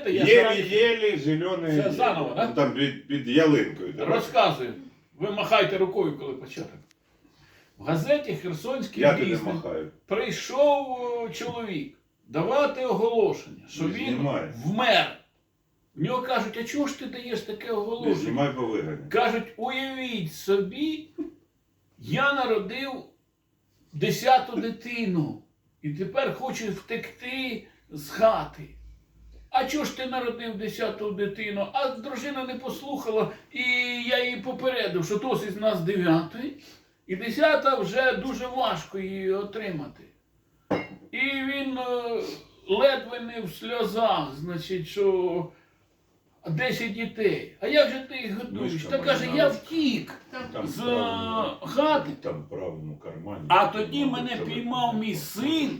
Це я Єлі-єлі, зелений. Це заново, да? Там під, під ялинкою. да? розказую. Ви махайте рукою, коли початок. В газеті Херсонський Я вісник махаю. прийшов е, чоловік давати оголошення, що Не він знімай. вмер. В нього кажуть, а чого ж ти даєш таке Не оголошення? знімай. Кажуть, уявіть собі, я народив десяту дитину і тепер хочу втекти з хати. А чого ж ти народив десяту дитину? А дружина не послухала, і я її попередив, що досить з нас дев'ятої, і десята вже дуже важко її отримати. І він е, ледве не в сльозах, значить, що 10 дітей. А як же ти їх годуєш? Мишка Та каже, я втік Там з правильно. хати. Там правому кармані. А тоді мене піймав мій син правильно.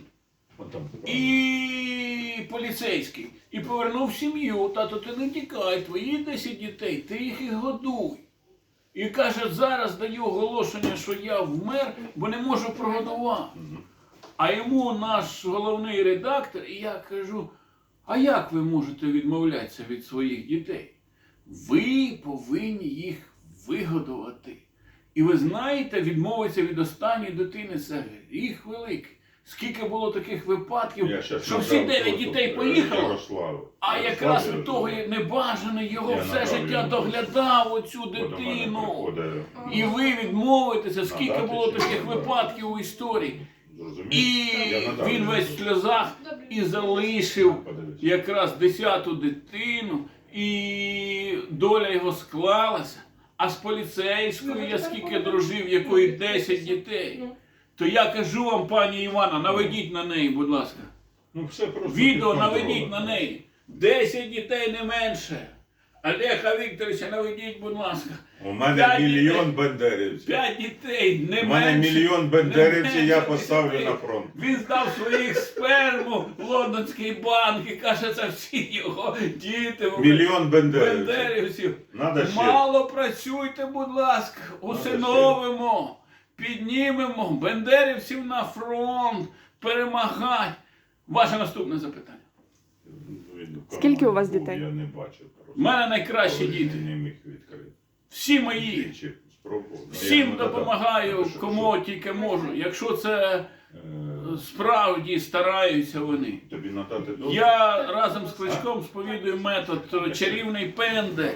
І поліцейський. І повернув сім'ю. Тато, ти не тікай, твої 10 дітей, ти їх і годуй. І каже, зараз даю оголошення, що я вмер, бо не можу прогодувати. А йому наш головний редактор, і я кажу: а як ви можете відмовлятися від своїх дітей? Ви повинні їх вигодувати. І ви знаєте, відмовитися від останньої дитини це гріх великий. Скільки було таких випадків, що всі дев'ять дітей поїхало, а якраз від того небажаний його Я все життя доглядав оцю дитину. І ви відмовитеся, скільки було таких випадків у історії. І він весь в сльозах і залишив якраз десяту дитину, і доля його склалася. А з поліцейською я скільки дружив, якої 10 дітей. То я кажу вам, пані Івана, наведіть на неї, будь ласка. Ну, все просто Відео під наведіть на неї. 10 дітей не менше. Олега Вікторовича, наведіть, будь ласка. У мене П'ять мільйон дітей. бандерівців. 5 дітей, не У мене менше. мільйон бандерівців, я менше поставлю дітей. на фронт. Він здав своїх сперму в лондонський банк і каже, це всі його діти. Мільйон бандерівців. бендерівців. Надо ще. Мало працюйте, будь ласка, усиновимо, піднімемо бендерівців на фронт, перемагать. Ваше наступне запитання. Скільки у вас дітей? Я не бачив. У мене найкращі діти. Не міг відкрити. Всі мої. Ну, Всім допомагаю, кому тільки можу. Якщо це е, справді стараються вони. Тобі надати? Я разом з Кличком сповідую метод е, чарівний пенде.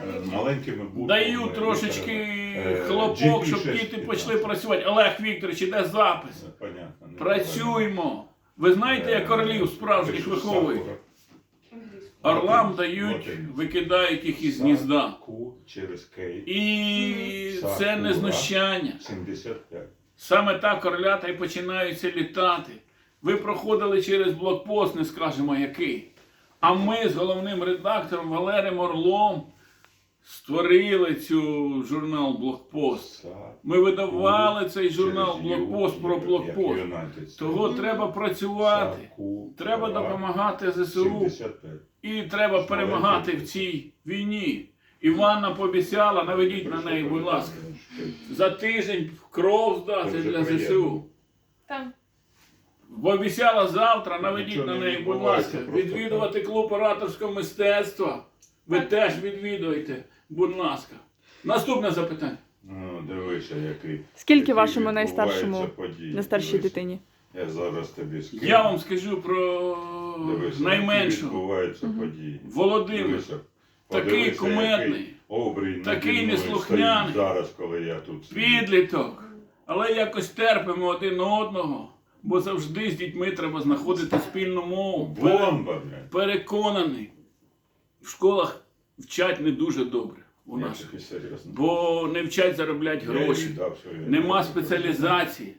Е, Маленькими буквами. Даю трошечки Е, хлопок, щоб діти почали працювати. Олег Вікторович, іде запис. Е, Понятно. Працюємо. Ви знаєте, як королів справжніх виховують? Орлам дають, викидають їх із гнізда. І це не знущання. Саме так орлята і починаються літати. Ви проходили через блокпост, не скажемо який. А ми з головним редактором Валерієм Орлом створили цю журнал Блокпост. Ми видавали цей журнал Блокпост про блокпост. Того треба працювати. Треба допомагати ЗСУ. І треба перемагати в цій війні. Іванна пообіцяла, наведіть на неї, будь ласка. За тиждень кров здати для. ЗСУ. Там. Обіцяла завтра, наведіть на неї, будь ласка. Відвідувати клуб ораторського мистецтва. Ви теж відвідуєте, будь ласка. Наступне запитання. Ну, дивися, який. Скільки які вашому найстаршому, події. найстаршій Дивись, дитині? Я зараз тобі скину. Я вам скажу про Дивися, які найменшу. відбуваються події. Володимир. Дивися, Такий подивися, кумедний, який обрій такий мною неслухняний. стоїть Зараз, коли я тут сидю. підліток. Але якось терпимо один одного, бо завжди з дітьми треба знаходити спільну мову. Бомба, блядь. Переконаний, в школах вчать не дуже добре у нас. Бо не вчать заробляти гроші, нема спеціалізації.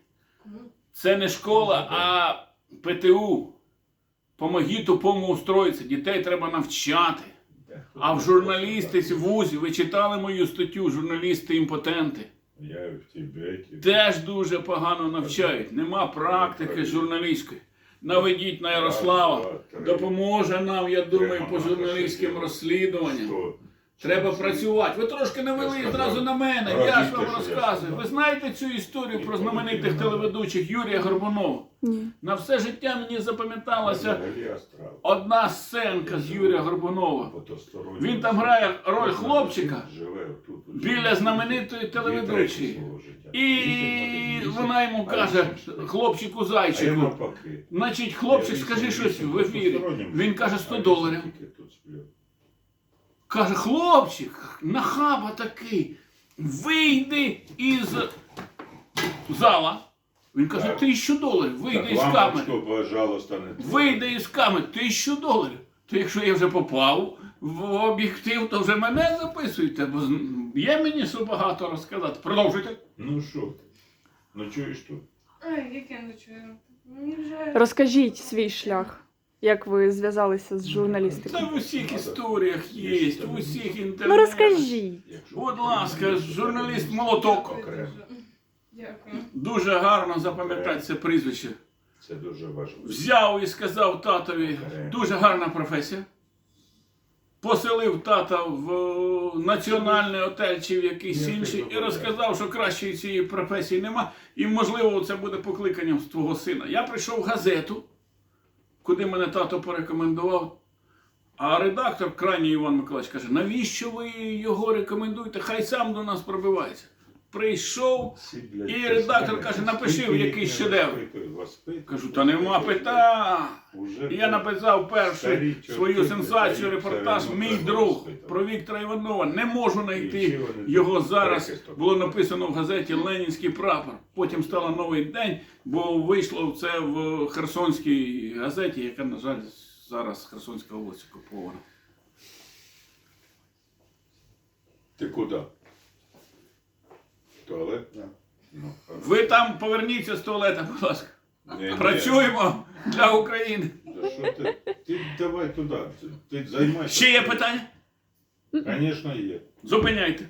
Це не школа, а ПТУ. Помогіть тупому устроїтися. Дітей треба навчати. А в журналістиці в ВУЗі ви читали мою статтю журналісти імпотенти. Я в Тибеті. Теж дуже погано навчають. Нема практики журналістської. Наведіть на Ярослава. Допоможе нам, я думаю, по журналістським розслідуванням. Треба працювати. Ви трошки навели Я зразу на мене. Я ж вам розказую. Ви знаєте цю історію про знаменитих телеведучих Юрія Горбунова? Ні. На все життя мені запам'яталася одна сценка з Юрія Горбунова. Він там грає роль хлопчика біля знаменитої телеведучої. І вона йому каже, хлопчику зайчику, значить, хлопчик, скажи щось в ефірі. Він каже 100 доларів. Каже, хлопчик, нахаба такий, вийди із зала. Він каже, тисячу доларів, вийди із камери. Вийди із камери, тисячу доларів. То якщо я вже попав в об'єктив, то вже мене записуйте, бо є мені що багато розказати. Продовжуйте. Ну що? Ну чуєш тут? Ай, як я не чую. Мені вже... Розкажіть свій шлях, як ви зв'язалися з журналістикою. Це в усіх історіях є, в усіх інтернетах. Ну розкажіть. Будь ласка, журналіст молоток. Окремо. Дякую. Дуже гарно запам'ятати це прізвище. Це дуже важливо. Взяв і сказав татові, дуже гарна професія. Поселив тата в е, національний отель чи в якийсь інший і розказав, що кращої цієї професії нема. І, можливо, це буде покликанням з твого сина. Я прийшов в газету, куди мене тато порекомендував. А редактор, крайній Іван Миколаївич, каже, навіщо ви його рекомендуєте? Хай сам до нас пробивається. Прийшов, І редактор каже, напиши Воспитуй, якийсь шедевр. Воспитуй, кажу, та нема питань. І Я написав першу свою сенсацію, репортаж Мій друг про Віктора Іванова. Не можу знайти його зараз. Було написано в газеті Ленінський прапор. Потім стало новий день, бо вийшло це в Херсонській газеті, яка, на жаль, зараз Херсонська область окупована. Ти куди? Туалет? Ну. Ви там поверніться з туалета, будь ласка. Ні, ні. Працюємо для України. Що ти? Ти давай туди. Ти займайся. Ще є питання? Звісно, є. Зупиняйте.